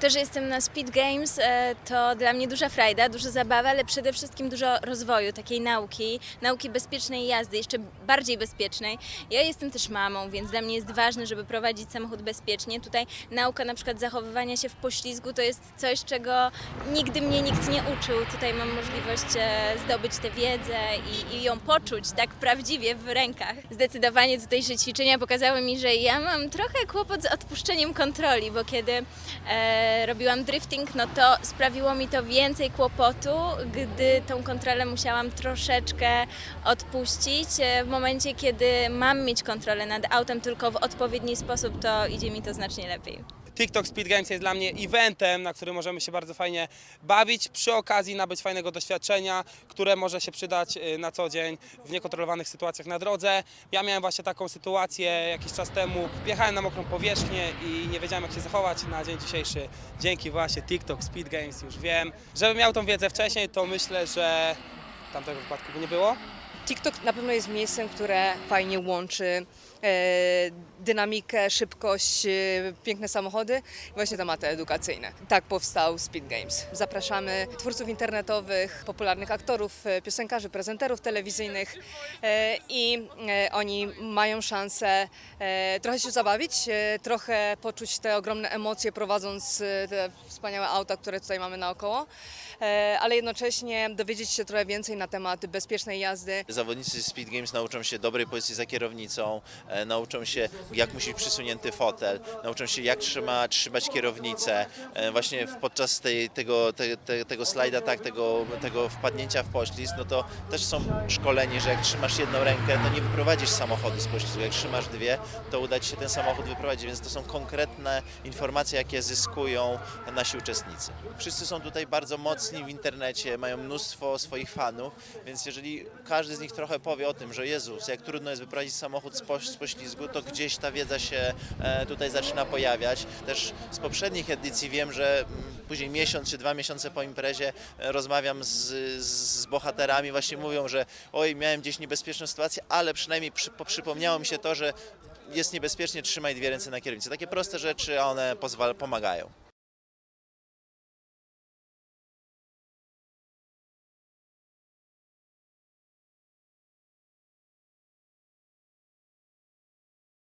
To, że jestem na Speed Games, e, to dla mnie duża frajda, duża zabawa, ale przede wszystkim dużo rozwoju, takiej nauki, nauki bezpiecznej jazdy, jeszcze bardziej bezpiecznej. Ja jestem też mamą, więc dla mnie jest ważne, żeby prowadzić samochód bezpiecznie. Tutaj nauka na przykład zachowywania się w poślizgu to jest coś, czego nigdy mnie nikt nie uczył. Tutaj mam możliwość e, zdobyć tę wiedzę i, i ją poczuć tak prawdziwie w rękach. Zdecydowanie tutejsze ćwiczenia pokazały mi, że ja mam trochę kłopot z odpuszczeniem kontroli, bo kiedy e, robiłam drifting, no to sprawiło mi to więcej kłopotu, gdy tą kontrolę musiałam troszeczkę odpuścić. E, W momencie, kiedy mam mieć kontrolę nad autem tylko w odpowiedni sposób, to idzie mi to znacznie lepiej. TikTok Speed Games jest dla mnie eventem, na którym możemy się bardzo fajnie bawić, przy okazji nabyć fajnego doświadczenia, które może się przydać y, na co dzień w niekontrolowanych sytuacjach na drodze. Ja miałem właśnie taką sytuację jakiś czas temu, wjechałem na mokrą powierzchnię i nie wiedziałem jak się zachować na dzień dzisiejszy. Dzięki właśnie TikTok Speed Games już wiem. Żebym miał tą wiedzę wcześniej, to myślę, że tamtego wypadku by nie było. TikTok na pewno jest miejscem, które fajnie łączy dynamikę, szybkość, e, piękne samochody właśnie tematy edukacyjne. Tak powstał Speed Games. Zapraszamy twórców internetowych, popularnych aktorów, e, piosenkarzy, prezenterów telewizyjnych e, i e, oni mają szansę e, trochę się zabawić, e, trochę poczuć te ogromne emocje prowadząc e, te wspaniałe auta, które tutaj mamy naokoło, e, ale jednocześnie dowiedzieć się trochę więcej na temat bezpiecznej jazdy, Zawodnicy Speed Games nauczą się dobrej pozycji za kierownicą, e, nauczą się jak musi przysunięty fotel, nauczą się jak trzyma, trzymać kierownicę. E, właśnie podczas tej, tego, te, te, tego slajda, tak, tego, tego wpadnięcia w poślizg, no to też są szkoleni, że jak trzymasz jedną rękę, to nie wyprowadzisz samochodu z poślizgu. Jak trzymasz dwie, to uda Ci się ten samochód wyprowadzić, więc to są konkretne informacje, jakie zyskują nasi uczestnicy. Wszyscy są tutaj bardzo mocni w internecie, mają mnóstwo swoich fanów, więc jeżeli każdy z nich trochę powie o tym, że Jezus, jak trudno jest wyprowadzić samochód z, poś- poślizgu, to gdzieś ta wiedza się e, tutaj zaczyna pojawiać. Też z poprzednich edycji wiem, że mm, później miesiąc czy dwa miesiące po imprezie e, rozmawiam z, z bohaterami, właśnie mówią, że oj, miałem gdzieś niebezpieczną sytuację, ale przynajmniej przy, po- przypomniało mi się to, że jest niebezpiecznie, trzymaj dwie ręce na kierownicy. Takie proste rzeczy, a one pozwal, pomagają.